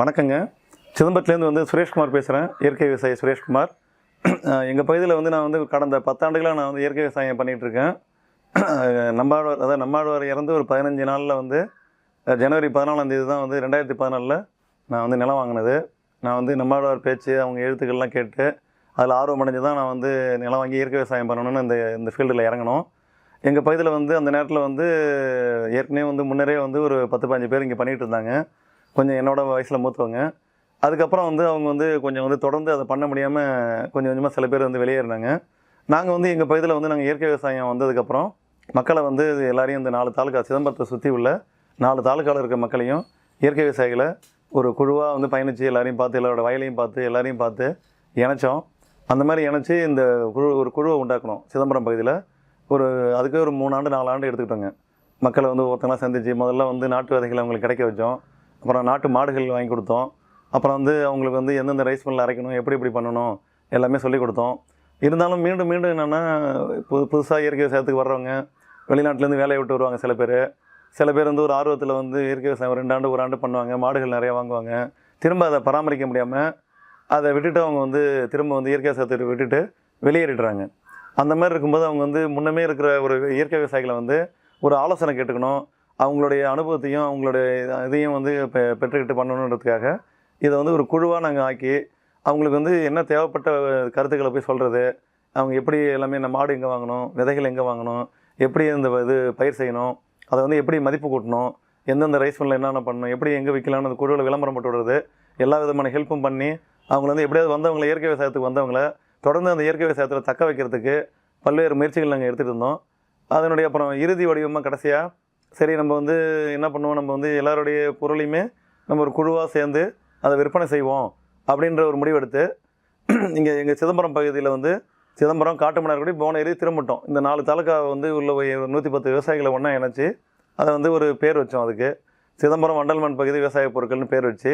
வணக்கங்க. சிதம்பரத்துலேருந்து வந்து சுரேஷ்குமார் பேசுகிறேன் இயற்கை விவசாயி சுரேஷ்குமார். எங்கள் பகுதியில் வந்து நான் வந்து கடந்த பத்தாண்டுகளாக நான் வந்து இயற்கை விவசாயம் பண்ணிகிட்ருக்கேன் நம்மாழ்வார் அதாவது நம்மாழ்வார் இறந்து ஒரு பதினஞ்சு நாளில் வந்து ஜனவரி பதினாலாம் தேதி தான் வந்து ரெண்டாயிரத்தி பதினாலில் நான் வந்து நிலம் வாங்கினது. நான் வந்து நம்மாழ்வார் பேச்சு அவங்க எழுத்துக்கள்லாம் கேட்டு அதில் ஆர்வம் அடைஞ்சு தான் நான் வந்து நிலம் வாங்கி இயற்கை விவசாயம் பண்ணணும்னு இந்த இந்த ஃபீல்டில் இறங்கணும் எங்கள் பகுதியில் வந்து அந்த நேரத்தில் வந்து ஏற்கனவே வந்து முன்னரே வந்து ஒரு பத்து பதினஞ்சு பேர் இங்கே பண்ணிகிட்டு இருந்தாங்க. கொஞ்சம் என்னோட வயசில் மூத்தவங்க. அதுக்கப்புறம் வந்து அவங்க வந்து கொஞ்சம் வந்து தொடர்ந்து அதை பண்ண முடியாமல் கொஞ்சம் கொஞ்சமாக சில பேர் வந்து வெளியேறினாங்க நாங்கள் வந்து எங்கள் பகுதியில் வந்து நாங்கள் இயற்கை விவசாயம் வந்ததுக்கப்புறம் மக்களை வந்து எல்லாரையும் இந்த நாலு தாலுக்கா சிதம்பரத்தை சுற்றி உள்ள நாலு தாலுக்காவில் இருக்க மக்களையும் இயற்கை விவசாயிகளை ஒரு குழுவாக வந்து பயணித்து எல்லாரையும் பார்த்து எல்லாரோட வயலையும் பார்த்து எல்லாரையும் பார்த்து இணைச்சோம். அந்த மாதிரி இணைச்சி இந்த குழு ஒரு குழுவை உண்டாக்கணும் சிதம்பரம் பகுதியில். ஒரு அதுக்கே ஒரு மூணு ஆண்டு நாலு ஆண்டு எடுத்துக்கிட்டோங்க. மக்களை வந்து ஒருத்தங்களாம் சந்திச்சு முதல்ல வந்து நாட்டு விதைகளை அவங்களுக்கு கிடைக்க வச்சோம். அப்புறம் நாட்டு மாடுகள் வாங்கி கொடுத்தோம். அப்புறம் வந்து அவங்களுக்கு வந்து எந்தெந்த ரைஸ் மில்லில் அரைக்கணும் எப்படி எப்படி பண்ணணும் எல்லாமே சொல்லி கொடுத்தோம். இருந்தாலும் மீண்டும் மீண்டும் என்னென்னா புது புதுசாக இயற்கை விவசாயத்துக்கு வர்றவங்க வெளிநாட்டிலேருந்து வேலையை விட்டு வருவாங்க சில பேர். சில பேர் வந்து ஒரு ஆர்வத்தில் வந்து இயற்கை விவசாயம் ரெண்டு ஆண்டு ஒரு ஆண்டு பண்ணுவாங்க மாடுகள் நிறையா வாங்குவாங்க. திரும்ப அதை பராமரிக்க முடியாமல் அதை விட்டுட்டு அவங்க வந்து திரும்ப வந்து இயற்கை விவசாயத்தை விட்டுட்டு வெளியேறிடுறாங்க. அந்த மாதிரி இருக்கும்போது அவங்க வந்து முன்னமே இருக்கிற ஒரு இயற்கை விவசாயிகளை வந்து ஒரு ஆலோசனை கேட்டுக்கணும். அவங்களுடைய அனுபவத்தையும் அவங்களுடைய இதையும் வந்து பெ பெற்றுக்கிட்டு பண்ணணுன்றதுக்காக இதை வந்து ஒரு குழுவாக நாங்கள் ஆக்கி அவங்களுக்கு வந்து என்ன தேவைப்பட்ட கருத்துக்களை போய் சொல்கிறது அவங்க எப்படி எல்லாமே இந்த மாடு எங்கே வாங்கணும் விதைகள் எங்கே வாங்கணும் எப்படி இந்த இது பயிர் செய்யணும் அதை வந்து எப்படி மதிப்பு கூட்டணும் எந்தெந்த ரைஸ் மில்லில் என்னென்ன பண்ணணும் எப்படி எங்கே விற்கலாம்னு அந்த குழுவில் விளம்பரம் போட்டு விடுறது எல்லா விதமான ஹெல்ப்பும் பண்ணி அவங்கள வந்து எப்படியாவது வந்தவங்களை இயற்கை விவசாயத்துக்கு வந்தவங்கள தொடர்ந்து அந்த இயற்கை விவசாயத்தில் தக்க வைக்கிறதுக்கு பல்வேறு முயற்சிகள் நாங்கள் எடுத்துகிட்டு இருந்தோம். அதனுடைய அப்புறம் இறுதி வடிவமாக கடைசியாக சரி நம்ம வந்து என்ன பண்ணுவோம்? நம்ம வந்து எல்லாருடைய பொருளையுமே நம்ம ஒரு குழுவாக சேர்ந்து அதை விற்பனை செய்வோம் அப்படின்ற ஒரு முடிவெடுத்து இங்கே எங்கள் சிதம்பரம் பகுதியில் வந்து சிதம்பரம் காட்டுமன்னார்குடி புவனகிரி திரும்பட்டோம். இந்த நாலு தாலுக்கா வந்து உள்ள ஒரு நூற்றி பத்து விவசாயிகளை ஒன்றா இணைச்சி அதை வந்து ஒரு பேர் வச்சோம் அதுக்கு. சிதம்பரம் வண்டல்மண் பகுதி விவசாய பொருட்கள்னு பேர் வச்சு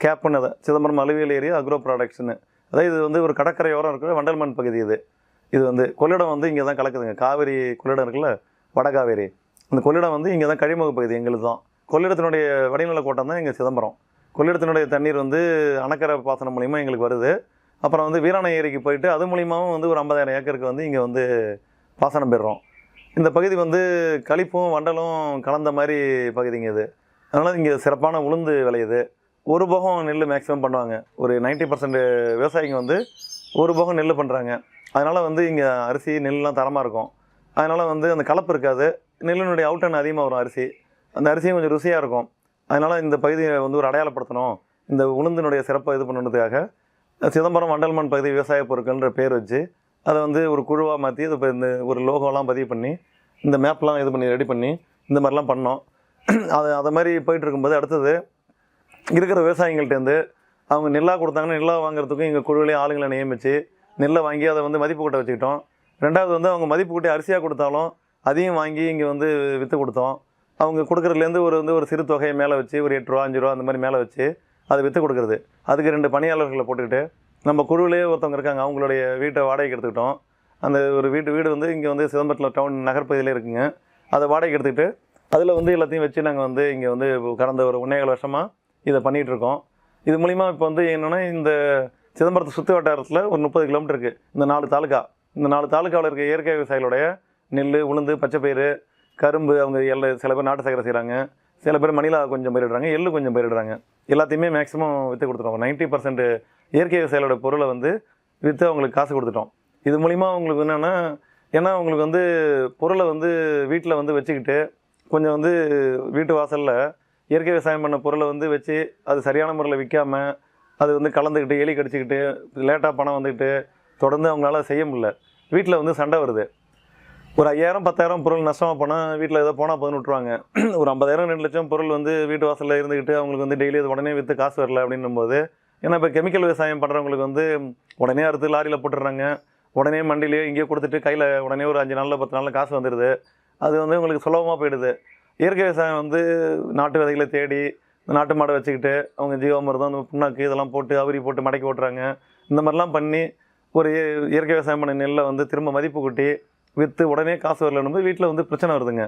கேப்புன்னு அதை சிதம்பரம் அலுவியல் ஏரியா அக்ரோ ப்ராடக்ட்ஸ்னு. அதாவது இது வந்து ஒரு கடற்கரையோரம் இருக்கிற வண்டல்மண் பகுதி இது. இது வந்து கொள்ளிடம் வந்து இங்கே தான் கலக்குதுங்க. காவேரி கொள்ளிடம் இருக்குல்ல வடகாவேரி. அந்த கொள்ளிடம் வந்து இங்கே தான் கழிமுக பகுதி எங்களுக்கு தான். கொள்ளிடத்தினுடைய வடிநில கோட்டம் தான் எங்கள் சிதம்பரம். கொள்ளிடத்தினுடைய தண்ணீர் வந்து அணக்கரை பாசனம் மூலிமா எங்களுக்கு வருது. அப்புறம் வந்து வீராணை ஏரிக்கு போயிட்டு அது மூலியமாகவும் வந்து ஒரு ஐம்பதாயிரம் ஏக்கருக்கு வந்து இங்கே வந்து பாசனம் பெறுறோம் இந்த பகுதி வந்து களிப்பும் வண்டலும் கலந்த மாதிரி பகுதிங்க இது. அதனால் இங்கே சிறப்பான உளுந்து விளையுது. ஒரு போகம் நெல் மேக்ஸிமம் பண்ணுவாங்க. ஒரு 90% பர்சன்ட் விவசாயிங்க வந்து ஒரு போகம் நெல் பண்ணுறாங்க அதனால் வந்து இங்கே அரிசி நெல்லாம் தரமாக இருக்கும். அதனால் வந்து அந்த கலப்பு இருக்காது. நெல்லினுடைய அவுட்டன் அதிகமாக வரும் அரிசி. அந்த அரிசியும் கொஞ்சம் ருசியாக இருக்கும். அதனால் இந்த பகுதியை வந்து ஒரு அடையாளப்படுத்தணும். இந்த உளுந்தினுடைய சிறப்பை இது பண்ணுறதுக்காக. சிதம்பரம் வண்டல்மண் பகுதி விவசாய பொருட்கள்ன்ற பேர் வச்சு அதை வந்து ஒரு குழுவாக மாற்றி அது இப்போ இந்த ஒரு லோகோலாம் பதிவு பண்ணி இந்த மேப்லாம் இது பண்ணி ரெடி பண்ணி இந்த மாதிரிலாம் பண்ணோம். அது அதை மாதிரி போயிட்டு இருக்கும்போது அடுத்தது இருக்கிற விவசாயிகள்ட்டேருந்து அவங்க நெல்லாக கொடுத்தாங்கன்னா நெல்லாக வாங்குறதுக்கும் எங்கள் குழுவிலே ஆளுங்களை நியமித்து நெல்லை வாங்கி அதை வந்து மதிப்பு கூட்ட வச்சுக்கிட்டோம். ரெண்டாவது வந்து அவங்க மதிப்பு கூட்டி அரிசியாக கொடுத்தாலும் அதையும் வாங்கி இங்கே வந்து விற்று கொடுத்தோம். அவங்க கொடுக்குறதுலேருந்து ஒரு வந்து ஒரு சிறு தொகையை மேலே வச்சு ஒரு எட்டு ரூபா அஞ்சு ரூபா அந்த மாதிரி மேலே வச்சு அதை விற்று கொடுக்குறது. அதுக்கு ரெண்டு பணியாளர்களை போட்டுக்கிட்டு நம்ம குழுவிலே ஒருத்தவங்க இருக்காங்க அவங்களுடைய வீட்டை வாடகைக்கு எடுத்துக்கிட்டோம். அந்த ஒரு வீட்டு வீடு வந்து இங்கே வந்து சிதம்பரத்தில் டவுன் நகர்ப்பகுதியில் இருக்குங்க. அதை வாடகைக்கு எடுத்துக்கிட்டு அதில் வந்து எல்லாத்தையும் வச்சு நாங்கள் வந்து இங்கே வந்து கடந்த ஒரு ஒன்றேகால் வருஷமாக இதை பண்ணிகிட்டு இருக்கோம். இது மூலிமா இப்போ வந்து என்னென்னா இந்த சிதம்பரத்து சுற்று வட்டாரத்தில் ஒரு முப்பது கிலோமீட்டருக்கு இந்த நாலு தாலுக்கா இந்த நாலு தாலுக்காவில் இருக்க இயற்கை விவசாயிகளுடைய நெல் உளுந்து பச்சை பயிறு கரும்பு அவங்க எல்லாம் சில பேர் நாட்டு சக்கரை செய்கிறாங்க சில பேர் மணிலா கொஞ்சம் பயிரிடுறாங்க எள்ளு கொஞ்சம் பயிரிடுறாங்க. எல்லாத்தையுமே மேக்ஸிமம் விற்று கொடுத்துருவாங்க நைன்ட்டி பர்சன்ட் இயற்கை விவசாயிகளோட பொருளை வந்து விற்று அவங்களுக்கு காசு கொடுத்துட்டோம். இது மூலிமா அவங்களுக்கு என்னென்னா ஏன்னா அவங்களுக்கு வந்து பொருளை வந்து வீட்டில் வந்து வச்சுக்கிட்டு கொஞ்சம் வந்து வீட்டு வாசலில் இயற்கை விவசாயம் பண்ண பொருளை வந்து வச்சு அது சரியான முறையில் விற்காம அது வந்து கலந்துக்கிட்டு எலி கடிச்சிக்கிட்டு லேட்டாக பணம் வந்துக்கிட்டு தொடர்ந்து அவங்களால செய்ய முடியல. வீட்டில் வந்து சண்டை வருது. ஒரு ஐயாயிரம் பத்தாயிரம் பொருள் நஷ்டமாக போனால் வீட்டில் ஏதோ போனால் பதினு விட்ருவாங்க ஒரு ஐம்பதாயிரம் ரெண்டு லட்சம் பொருள் வந்து வீட்டு வாசலில் இருந்துக்கிட்டு அவங்களுக்கு வந்து டெய்லி அது உடனே விற்று காசு வரல அப்படின்னும் போது ஏன்னா இப்போ கெமிக்கல் விவசாயம் பண்ணுறவங்களுக்கு வந்து உடனே அறுத்து லாரியில் போட்டுடுறாங்க. உடனே மண்டிலேயே இங்கேயே கொடுத்துட்டு கையில் உடனே ஒரு அஞ்சு நாளில் பத்து நாளில் காசு வந்துடுது அது வந்து உங்களுக்கு சுலபமாக போயிடுது. இயற்கை விவசாயம் வந்து நாட்டு விதைகளை தேடி நாட்டு மாடை வச்சுக்கிட்டு அவங்க ஜீவாமிர்தம் அந்த புண்ணாக்கு இதெல்லாம் போட்டு அவரி போட்டு மடக்கி ஓட்டுறாங்க. இந்த மாதிரிலாம் பண்ணி ஒரு இய- இயற்கை விவசாயம் பண்ண நெல்லை வந்து திரும்ப மதிப்பு கூட்டி விற்று உடனே காசு வரலன்னு போது வீட்டில் வந்து பிரச்சனை வருதுங்க.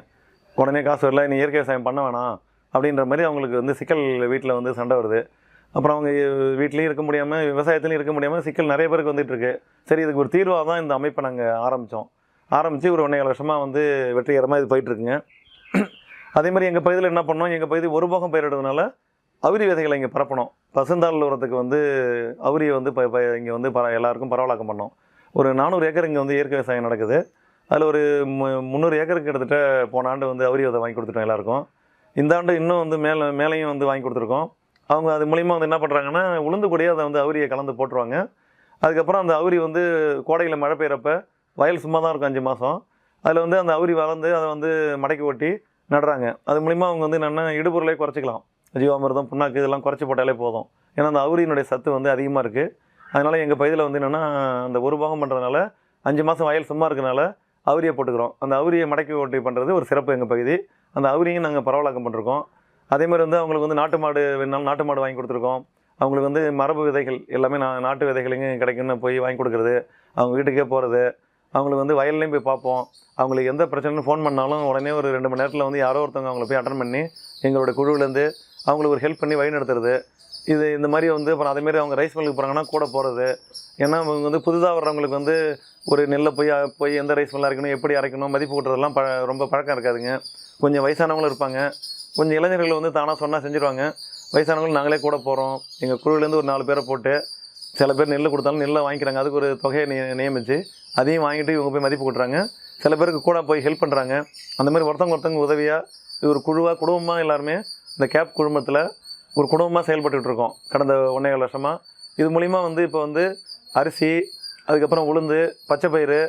உடனே காசு வரல நீ இயற்கை விவசாயம் பண்ண வேணாம் அப்படின்ற மாதிரி அவங்களுக்கு வந்து சிக்கல் வீட்டில் வந்து சண்டை வருது. அப்புறம் அவங்க வீட்லேயும் இருக்க முடியாமல் விவசாயத்துலையும் இருக்க முடியாமல் சிக்கல் நிறைய பேருக்கு வந்துட்டுருக்கு சரி இதுக்கு ஒரு தீர்வாக தான் இந்த அமைப்பை நாங்கள் ஆரம்பித்தோம் ஆரம்பித்து ஒரு ஒன்றே வருஷமாக வந்து வெற்றிகரமாக இது போயிட்டுருக்குங்க. அதே மாதிரி எங்கள் பகுதியில் என்ன பண்ணோம்? எங்கள் பகுதி ஒரு போகம் பயிரிடுறதுனால அவுரி விதைகளை இங்கே பரப்பணும். பசுந்தாள் உரத்துக்கு வந்து அவுரியை வந்து இப்போ இங்கே வந்து பர எல்லாருக்கும் பரவலாக்கம் பண்ணோம். ஒரு நானூறு ஏக்கர் இங்கே வந்து இயற்கை விவசாயம் நடக்குது. அதில் ஒரு மு- முந்நூறு ஏக்கருக்கு கிட்டத்தட்ட போன ஆண்டு வந்து அவரி அதை வாங்கி கொடுத்துட்டோம் எல்லாருக்கும். இந்த ஆண்டு இன்னும் வந்து மேலே மேலேயும் வந்து வாங்கி கொடுத்துருக்கோம். அவங்க அது மூலிமா வந்து என்ன பண்ணுறாங்கன்னா உளுந்து கூடயே அதை வந்து அவரியை கலந்து போட்டுருவாங்க. அதுக்கப்புறம் அந்த அவுரி வந்து கோடையில் மழை பெய்கிறப்ப வயல் சும்மா தான் இருக்கும் அஞ்சு மாதம் அதில் வந்து அந்த அவுரி வளர்ந்து அதை வந்து மடக்கி ஓட்டி நடுறாங்க. அது மூலிமா அவங்க வந்து என்னென்னா இடுபொருளே குறைச்சிக்கலாம். ஜீவாமிர்தம் புண்ணாக்கு இதெல்லாம் குறைச்சி போட்டாலே போதும். ஏன்னா அந்த அவுரியினுடைய சத்து வந்து அதிகமாக இருக்குது அதனால் எங்கள் பகுதியில் வந்து என்னென்னா அந்த ஒரு பாகம் பண்ணுறதுனால அஞ்சு மாதம் வயல் சும்மா இருக்கனால அவுரியை போட்டுக்கிறோம். அந்த அவுரியை மடக்கி ஓட்டி பண்ணுறது ஒரு சிறப்பு எங்கள் பகுதி. அந்த அவுரியும் நாங்கள் பரவலாக்கம் பண்ணிருக்கோம். அதே மாதிரி வந்து அவங்களுக்கு வந்து நாட்டு மாடு வேணாலும் நாட்டு மாடு வாங்கி கொடுத்துருக்கோம். அவங்களுக்கு வந்து மரபு விதைகள் எல்லாமே நான் நாட்டு விதைகளையும் கிடைக்குன்னு போய் வாங்கி கொடுக்குறது. அவங்க வீட்டுக்கே போகிறது அவங்களுக்கு வந்து வயல்லையும் போய் பார்ப்போம். அவங்களுக்கு எந்த பிரச்சனைன்னு ஃபோன் பண்ணாலும் உடனே ஒரு ரெண்டு மணி நேரத்தில் வந்து யாரோ ஒருத்தவங்க அவங்கள போய் அட்டன் பண்ணி எங்களோட குழுவிலேருந்து அவங்களுக்கு ஒரு ஹெல்ப் பண்ணி வழி நடத்துறது இது இந்த மாதிரி வந்து அப்புறம் அதேமாரி அவங்க ரைஸ் மில்லுக்கு போகிறாங்கன்னா கூட போகிறது ஏன்னா அவங்க வந்து புதுதாக வர்றவங்களுக்கு வந்து ஒரு நெல்லை போய் போய் எந்த ரைஸ் மில்லாக அரைக்கணும் எப்படி அரைக்கணும் மதிப்பு கூட்டுறதெல்லாம் ப ரொம்ப பழக்கம் இருக்காதுங்க. கொஞ்சம் வயசானவங்களும் இருப்பாங்க. கொஞ்சம் இளைஞர்கள் வந்து தானாக சொன்னால் செஞ்சுருவாங்க. வயசானவங்களும் நாங்களே கூட போகிறோம் எங்கள் குழுவிலேருந்து ஒரு நாலு பேரை போட்டு சில பேர் நெல் கொடுத்தாலும் நெல்லை வாங்கிக்கிறாங்க. அதுக்கு ஒரு தொகையை நியமித்து அதையும் வாங்கிட்டு இவங்க போய் மதிப்பு கூட்டுறாங்க. சில பேருக்கு கூட போய் ஹெல்ப் பண்ணுறாங்க அந்த மாதிரி ஒருத்தவங்க ஒருத்தவங்க உதவியாக ஒரு குழுவாக குடும்பமாக எல்லாருமே இந்த கேப் குழுமத்தில் ஒரு குடும்பமாக செயல்பட்டுக்கிட்டு இருக்கோம் கடந்த ஒன்றே கால் வருஷமாக இது மூலிமா வந்து இப்போ வந்து அரிசி அதுக்கப்புறம் உளுந்து பச்சைப்பயிறு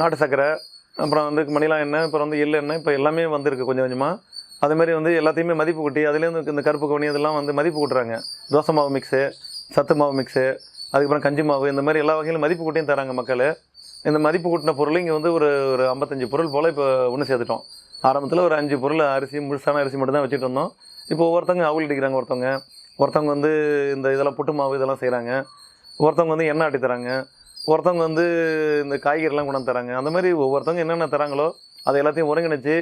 நாட்டு சர்க்கரை அப்புறம் வந்து மணிலா எண்ணெய் அப்புறம் வந்து எள்ளு எண்ணெய் இப்போ எல்லாமே வந்திருக்கு கொஞ்சம் கொஞ்சமாக அதேமாதிரி வந்து எல்லாத்தையுமே மதிப்பு கூட்டி அதுலேருந்து இந்த கருப்பு கவுனி இதெல்லாம் வந்து மதிப்பு கூட்டுறாங்க. தோசை மாவு மிக்ஸு சத்து மாவு மிக்ஸு அதுக்கப்புறம் கஞ்சி மாவு இந்த மாதிரி எல்லா வகையிலும் மதிப்பு கூட்டியும் தராங்க மக்கள். இந்த மதிப்பு கூட்டின பொருள் இங்கே வந்து ஒரு ஒரு ஐம்பத்தஞ்சு பொருள் போல் இப்போ ஒன்று சேர்த்துட்டோம். ஆரம்பத்தில் ஒரு அஞ்சு பொருள் அரிசி முழுசான அரிசி மட்டும் தான் வச்சுட்டு இருந்தோம். இப்போ ஒவ்வொருத்தவங்க அவுள் அடிக்கிறாங்க ஒருத்தவங்க. ஒருத்தவங்க வந்து இந்த இதெல்லாம் புட்டு மாவு இதெல்லாம் செய்கிறாங்க ஒருத்தவங்க வந்து எண்ணெய் ஆட்டி தராங்க. ஒருத்தவங்க வந்து இந்த காய்கறிலாம் கொண்டாந்து தராங்க. அந்த மாதிரி ஒவ்வொருத்தவங்க என்னென்ன தராங்களோ அதை எல்லாத்தையும் ஒருங்கிணைச்சு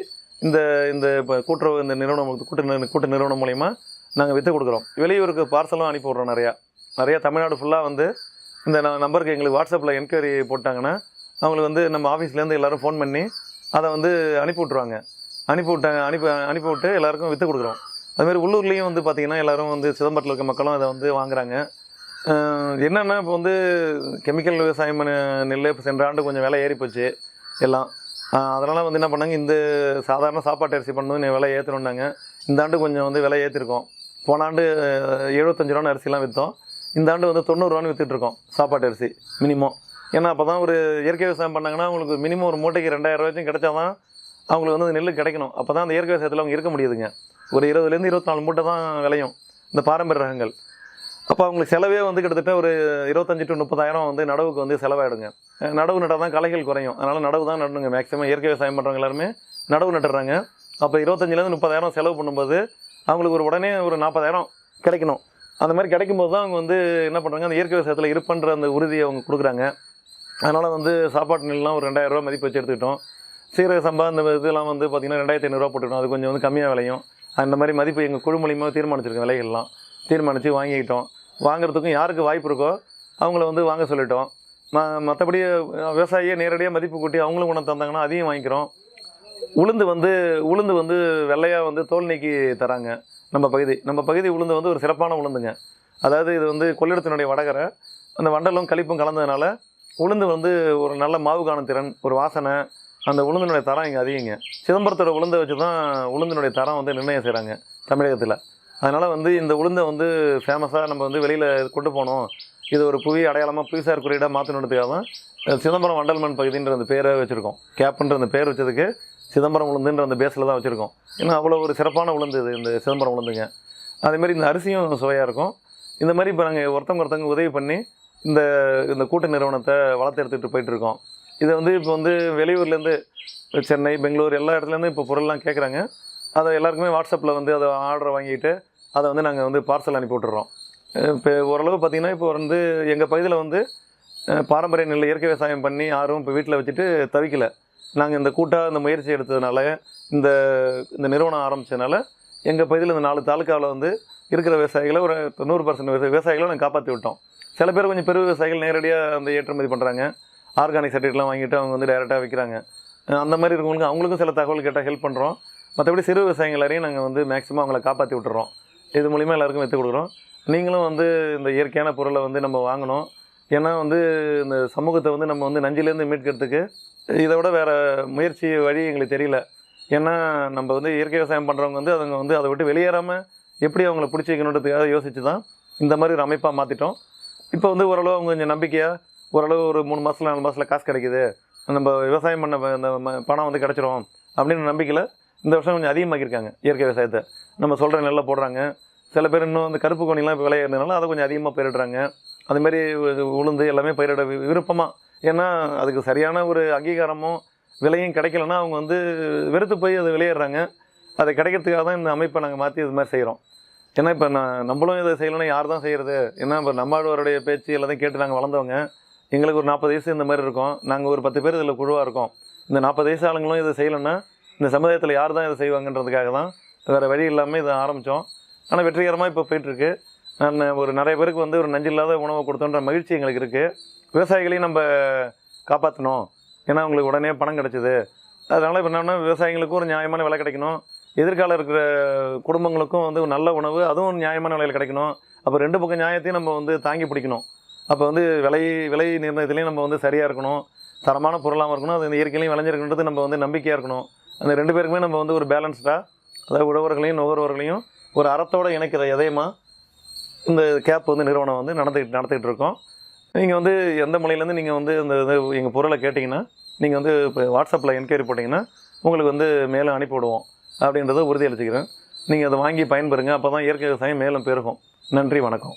இந்த இந்த இப்போ கூட்டுறவு இந்த நிறுவனம் கூட்டு கூட்டு நிறுவனம் மூலிமா நாங்கள் விற்று கொடுக்குறோம். வெளியூருக்கு பார்சலும் அனுப்பி விட்றோம் நிறையா. நிறையா தமிழ்நாடு ஃபுல்லாக வந்து இந்த நம்பருக்கு எங்களுக்கு வாட்ஸ்அப்பில் என்கொயரி போட்டாங்கன்னா அவங்களுக்கு வந்து நம்ம ஆஃபீஸ்லேருந்து எல்லோரும் ஃபோன் பண்ணி அதை வந்து அனுப்பி விட்ருவாங்க அனுப்பி விட்டாங்க அனுப்பி அனுப்பி விட்டு எல்லாருக்கும் விற்று கொடுக்குறோம். அதுமாதிரி உள்ளூர்லேயும் வந்து பார்த்திங்கன்னா எல்லாரும் வந்து சிதம்பரத்தில் இருக்க மக்களும் அதை வந்து வாங்குறாங்க. என்னென்னா இப்போ வந்து கெமிக்கல் விவசாயம் பண்ண நெல் இப்போ சென்ற ஆண்டு கொஞ்சம் விலை ஏறி போச்சு. எல்லாம். அதனால் வந்து என்ன பண்ணாங்க இந்த சாதாரண சாப்பாட்டு அரிசி பண்ணது விலை ஏற்றணுன்னாங்க இந்த ஆண்டு கொஞ்சம் வந்து விலை ஏற்றிருக்கோம் போன ஆண்டு எழுபத்தஞ்சு ரூபான்னு அரிசிலாம் விற்றோம் இந்த ஆண்டு வந்து தொண்ணூறுரூவான்னு விற்றுட்ருக்கோம் சாப்பாட்டு அரிசி மினிமம் ஏன்னா அப்போ தான் ஒரு இயற்கை விவசாயம் பண்ணாங்கன்னா அவங்களுக்கு மினிமம் ஒரு மூட்டைக்கு ரெண்டாயிரம் ரூபாய்க்கும் கிடைச்சா தான் அவங்களுக்கு வந்து அந்த நெல் கிடைக்கணும். அப்போ தான் அந்த இயற்கை விவசாயத்தில் அவங்க இருக்க முடியுதுங்க. ஒரு இருபதுலேருந்து இருபத்தி நாலு மூட்டை தான் விளையும் இந்த பாரம்பரிய ரகங்கள் அப்போ அவங்களுக்கு செலவே வந்து கிட்டத்தட்ட ஒரு இருபத்தஞ்சி டு முப்பதாயிரம் வந்து நடவுக்கு வந்து செலவாயிடுங்க. நடவு நட்டால் தான் களைகள் குறையும். அதனால் நடவு தான் நடணுங்க மேக்ஸிமம் இயற்கை விவசாயம் பண்ணுறவங்க எல்லாருமே நடவு நட்டுறாங்க. அப்போ இருபத்தஞ்சிலேருந்து முப்பதாயிரம் செலவு பண்ணும்போது அவங்களுக்கு ஒரு உடனே ஒரு நாற்பதாயிரம் கிடைக்கணும். அந்த மாதிரி கிடைக்கும்போது தான் அவங்க வந்து என்ன பண்ணுறாங்க அந்த இயற்கை விவசாயத்தில் இருப்பன்ற அந்த உறுதியை அவங்க கொடுக்குறாங்க. அதனால் வந்து சாப்பாட்டு நெல்லாம் ஒரு ரெண்டாயிரரூவா மதிப்பு வச்சு எடுத்துக்கிட்டோம். சீரக சம்பா அந்த இதெல்லாம் வந்து பார்த்திங்கன்னா ரெண்டாயிரத்தி ஐநூறுரூவா போட்டுக்கிட்டோம். அது கொஞ்சம் வந்து கம்மியாக விளையும். அந்த மாதிரி மதிப்பு எங்கள் குழு மூலியமாக தீர்மானிச்சிருக்கோம் விலைகள்லாம் தீர்மானித்து வாங்கிக்கிட்டோம். வாங்குறதுக்கும் யாருக்கு வாய்ப்பு இருக்கோ அவங்கள வந்து வாங்க சொல்லிட்டோம். ம மற்றபடி விவசாயியை நேரடியாக மதிப்பு கூட்டி அவங்களும் கொண்டு தந்தாங்கன்னா அதையும் வாங்கிக்கிறோம். உளுந்து வந்து உளுந்து வந்து வெள்ளையாக வந்து தோல் நீக்கி தராங்க நம்ம பகுதி. நம்ம பகுதி உளுந்து வந்து ஒரு சிறப்பான உளுந்துங்க. அதாவது இது வந்து கொள்ளிடத்தினுடைய வடகரை. அந்த வண்டலும் கழிப்பும் கலந்ததுனால உளுந்து வந்து ஒரு நல்ல மாவு காணும் திறன் ஒரு வாசனை அந்த உளுந்தினுடைய தரம் இங்கே அதிகங்க. சிதம்பரத்தோட உளுந்தை வச்சு தான் உளுந்தினுடைய தரம் வந்து நிர்ணயம் செய்கிறாங்க தமிழகத்தில். அதனால் வந்து இந்த உளுந்தை வந்து ஃபேமஸாக நம்ம வந்து வெளியில் கொண்டு போகணும் இது ஒரு புவி அடையாளமாக புவிசார் குறியீடாக மாற்றணுன்றதுக்காக தான் சிதம்பரம் வண்டல்மண் பகுதின்ற அந்த பேரை வச்சுருக்கோம். கேப்புன்ற அந்த பேர் வச்சதுக்கு சிதம்பரம் உளுந்துன்ற அந்த பேஸில் தான் வச்சுருக்கோம். ஏன்னா அவ்வளோ ஒரு சிறப்பான உளுந்து இது இந்த சிதம்பரம் உளுந்துங்க. அதேமாதிரி இந்த அரிசியும் சுவையாக இருக்கும். இந்த மாதிரி இப்போ நாங்கள் ஒருத்தவங்க ஒருத்தவங்க உதவி பண்ணி இந்த இந்த கூட்டு நிறுவனத்தை வளர்த்து எடுத்துகிட்டு போயிட்டுருக்கோம் இதை வந்து இப்போ வந்து வெளியூர்லேருந்து சென்னை பெங்களூர் எல்லா இடத்துலேருந்து இப்போ பொருள்லாம் கேட்குறாங்க அதை எல்லாருக்குமே வாட்ஸ்அப்பில் வந்து அதை ஆர்டரை வாங்கிட்டு அதை வந்து நாங்கள் வந்து பார்சல் அனுப்பி விட்டுறோம். இப்போ ஓரளவு பார்த்திங்கன்னா இப்போ வந்து எங்கள் பகுதியில் வந்து பாரம்பரிய நெல் இயற்கை விவசாயம் பண்ணி யாரும் இப்போ வீட்டில் வச்சுட்டு தவிக்கலை. நாங்கள் இந்த கூட்டாக இந்த முயற்சி எடுத்ததுனால இந்த இந்த நிறுவனம் ஆரம்பித்ததுனால எங்கள் பகுதியில் இந்த நாலு தாலுக்காவில் வந்து இருக்கிற விவசாயிகளை ஒரு தொண்ணூறு பர்சன்ட் விவசாயிகளை நாங்கள் காப்பாற்றி விட்டோம். சில பேர் கொஞ்சம் பெரு விவசாயிகள் நேரடியாக அந்த ஏற்றுமதி பண்ணுறாங்க ஆர்கானிக் சர்டிஃபிகேட்லாம் வாங்கிட்டு அவங்க வந்து டைரெக்டாக விற்கிறாங்க அந்த மாதிரி இருக்கவங்களுக்கு அவங்களுக்கும் சில தகவல் கேட்டால் ஹெல்ப் பண்ணுறோம் மற்றபடி சிறு விவசாயிகளையும் நாங்கள் வந்து மேக்ஸிமம் அவங்கள காப்பாற்றி விட்டுறோம். இது மூலிமா எல்லாருக்கும் விற்று கொடுக்குறோம். நீங்களும் வந்து இந்த இயற்கையான பொருளை வந்து நம்ம வாங்கணும். ஏன்னா வந்து இந்த சமூகத்தை வந்து நம்ம வந்து நஞ்சிலேருந்து மீட்கிறதுக்கு இதை விட வேறு முயற்சி வழி எங்களுக்கு தெரியல. ஏன்னா நம்ம வந்து இயற்கை விவசாயம் பண்ணுறவங்க வந்து அவங்க வந்து அதை விட்டு வெளியேறாமல் எப்படி அவங்கள பிடிச்சிக்கணுன்றதுக்காக யோசித்து தான் இந்த மாதிரி ஒரு அமைப்பாக மாற்றிட்டோம் இப்போ வந்து ஓரளவு அவங்க கொஞ்சம் நம்பிக்கையாக ஓரளவு ஒரு மூணு மாதத்தில் நாலு மாதத்தில் காசு கிடைக்குது. நம்ம விவசாயம் பண்ண அந்த இந்த ம- பணம் வந்து கிடச்சிரும் அப்படின்னு நம்பிக்கையில் இந்த வருஷம் கொஞ்சம் அதிகமாக்கியிருக்காங்க இயற்கை விவசாயத்தை. நம்ம சொல்கிற நெல்லை போடுறாங்க. சில பேர் இன்னும் அந்த கருப்பு கோணிலாம் இப்போ விளையாடுறதுனால அதை கொஞ்சம் அதிகமாக பயிரிடுறாங்க. அதுமாரி உளுந்து எல்லாமே பயிரிட விருப்பமாக ஏன்னா அதுக்கு சரியான ஒரு அங்கீகாரமும் விலையும் கிடைக்கலன்னா அவங்க வந்து வெறுத்து போய் அதை விளையாடுறாங்க. அதை கிடைக்கிறதுக்காக தான் இந்த அமைப்பை நாங்கள் மாற்றி இது மாதிரி செய்கிறோம் ஏன்னா இப்போ நான் நம்மளும் இதை செய்யலைன்னா யார் தான் செய்கிறது ஏன்னா இப்போ நம்மாழ்வாருடைய பேச்சு எல்லாத்தையும் கேட்டு நாங்கள் வளர்ந்தவங்க. எங்களுக்கு ஒரு நாற்பது வயசு இந்த மாதிரி இருக்கும். நாங்கள் ஒரு பத்து பேர் இதில் குழுவாக இருக்கோம். இந்த நாற்பது வயசு ஆளுங்களும் இதை செய்யலைன்னா இந்த சமுதாயத்தில் யார் தான் இதை செய்வாங்கன்றதுக்காக தான் வேறு வழி இல்லாமல் இதை ஆரம்பித்தோம் ஆனால் வெற்றிகரமாக இப்போ போயிட்டுருக்கு. நான் ஒரு நிறைய பேருக்கு வந்து ஒரு நஞ்சில்லாத உணவை கொடுத்தோன்ற மகிழ்ச்சி எங்களுக்கு இருக்குது விவசாயிகளையும் நம்ம காப்பாற்றணும் ஏன்னா அவங்களுக்கு உடனே பணம் கிடச்சிது. அதனால் இப்போ என்னென்னா விவசாயிகளுக்கும் ஒரு நியாயமான விலை கிடைக்கணும். எதிர்காலம் இருக்கிற குடும்பங்களுக்கும் வந்து நல்ல உணவு அதுவும் நியாயமான விலையில் கிடைக்கணும். அப்போ ரெண்டு பக்கம் நியாயத்தையும் நம்ம வந்து தாங்கி பிடிக்கணும். அப்போ வந்து விலை விலை நிர்ணயத்துலேயும் நம்ம வந்து சரியாக இருக்கணும். தரமான பொருளாகவும் இருக்கணும். அது இந்த இயற்கையிலையும் விளைஞ்சிருக்குன்றது நம்ம வந்து நம்பிக்கையாக இருக்கணும். அந்த ரெண்டு பேருக்குமே நம்ம வந்து ஒரு பேலன்ஸ்டாக அதாவது உழவர்களையும் நுகர்வோர்களையும் ஒரு அறத்தோடு இணைக்கிற இதயமா இந்த கேப் வந்து நிறுவனம் வந்து நடந்துக்கிட்டு நடத்திக்கிட்டு இருக்கோம். நீங்கள் வந்து எந்த மொழியிலேருந்து நீங்கள் வந்து இந்த இது எங்கள் பொருளை கேட்டிங்கன்னா நீங்கள் வந்து இப்போ வாட்ஸ்அப்பில் என்கொயரி போட்டிங்கன்னா உங்களுக்கு வந்து மேலும் அனுப்பி விடுவோம் அப்படின்றத உறுதியளிச்சுக்கிறேன். நீங்கள் அதை வாங்கி பயன்பெறுங்க. அப்போ தான் இயற்கை விவசாயம் மேலும் பெருகும். நன்றி வணக்கம்.